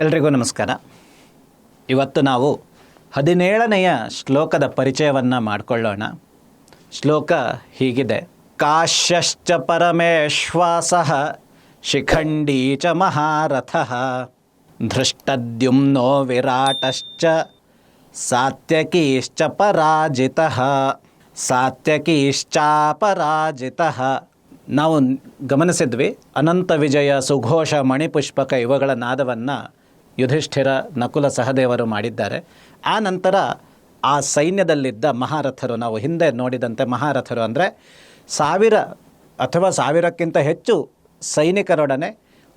ಎಲ್ರಿಗೂ ನಮಸ್ಕಾರ. ಇವತ್ತು ನಾವು ಹದಿನೇಳನೆಯ ಶ್ಲೋಕದ ಪರಿಚಯವನ್ನು ಮಾಡಿಕೊಳ್ಳೋಣ. ಶ್ಲೋಕ ಹೀಗಿದೆ. ಕಾಶ್ಯಶ್ಚ ಪರಮೇಶ್ವಾಸ ಶಿಖಂಡೀ ಚ ಮಹಾರಥ. ಧೃಷ್ಟದ್ಯುಮ್ನೋ ವಿರಾಟಶ್ಚ ಸಾತ್ಯಕೀಶ್ಚ ಪರಾಜಿತ. ಸಾತ್ಯಕೀಶ್ಚಾಪರಾಜಿತ. ನಾವು ಗಮನಿಸಿದ್ವಿ ಅನಂತ ವಿಜಯ ಸುಘೋಷ ಮಣಿಪುಷ್ಪಕ ಇವುಗಳ ನಾದವನ್ನು ಯುಧಿಷ್ಠಿರ ನಕುಲ ಸಹದೇವರು ಮಾಡಿದ್ದಾರೆ. ಆ ನಂತರ ಆ ಸೈನ್ಯದಲ್ಲಿದ್ದ ಮಹಾರಥರು, ನಾವು ಹಿಂದೆ ನೋಡಿದಂತೆ ಮಹಾರಥರು ಅಂದರೆ ಸಾವಿರ ಅಥವಾ ಸಾವಿರಕ್ಕಿಂತ ಹೆಚ್ಚು ಸೈನಿಕರೊಡನೆ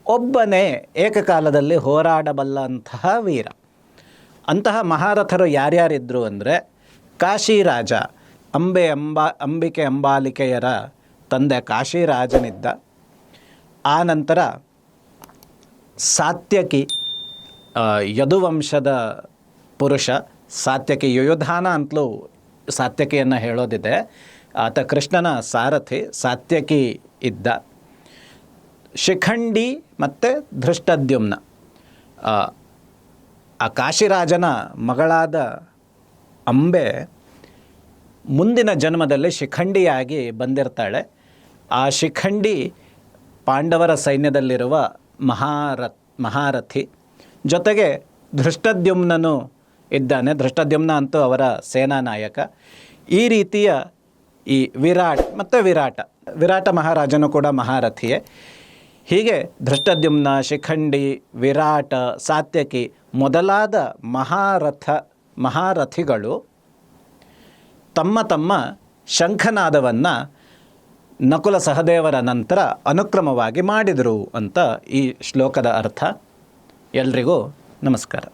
ಒಬ್ಬನೇ ಏಕಕಾಲದಲ್ಲಿ ಹೋರಾಡಬಲ್ಲಂತಹ ವೀರ. ಅಂತಹ ಮಹಾರಥರು ಯಾರ್ಯಾರಿದ್ದರು ಅಂದರೆ ಕಾಶಿರಾಜ, ಅಂಬೆ ಅಂಬಾ, ಅಂಬಿಕೆ ಅಂಬಾಲಿಕೆಯರ ತಂದೆ ಕಾಶಿರಾಜನಿದ್ದ. ಆ ನಂತರ ಸಾತ್ಯಕಿ ಯದುವಂಶದ ಪುರುಷ ಸಾತ್ಯಕಿ ಯೋಧಾನ ಅಂತಲೂ ಸಾತ್ಯಕಿಯನ್ನು ಹೇಳೋದಿದೆ. ಆತ ಕೃಷ್ಣನ ಸಾರಥಿ ಸಾತ್ಯಕಿ ಇದ್ದ. ಶಿಖಂಡಿ ಮತ್ತು ಧೃಷ್ಟದ್ಯುಮ್ನ. ಆ, ಕಾಶಿರಾಜನ ಮಗಳಾದ ಅಂಬೆ ಮುಂದಿನ ಜನ್ಮದಲ್ಲಿ ಶಿಖಂಡಿಯಾಗಿ ಬಂದಿರ್ತಾಳೆ. ಆ ಶಿಖಂಡಿ ಪಾಂಡವರ ಸೈನ್ಯದಲ್ಲಿರುವ ಮಹಾರಥ್ ಮಹಾರಥಿ. ಜೊತೆಗೆ ಧೃಷ್ಟದ್ಯುಮ್ನನು ಇದ್ದಾನೆ. ಧೃಷ್ಟದ್ಯುಮ್ನ ಅಂತೂ ಅವರ ಸೇನಾ ನಾಯಕ. ಈ ರೀತಿಯ ಈ ವಿರಾಟ್ ಮತ್ತು ವಿರಾಟ. ವಿರಾಟ ಮಹಾರಾಜನು ಕೂಡ ಮಹಾರಥಿಯೇ. ಹೀಗೆ ಧೃಷ್ಟದ್ಯುಮ್ನ ಶಿಖಂಡಿ, ವಿರಾಟ, ಸಾತ್ಯಕಿ ಮೊದಲಾದ ಮಹಾರಥ, ಮಹಾರಥಿಗಳು ತಮ್ಮ ತಮ್ಮ ಶಂಖನಾದವನ್ನು ನಕುಲ ಸಹದೇವರ ನಂತರ ಅನುಕ್ರಮವಾಗಿ ಮಾಡಿದರು ಅಂತ ಈ ಶ್ಲೋಕದ ಅರ್ಥ. ಎಲ್ರಿಗೂ ನಮಸ್ಕಾರ.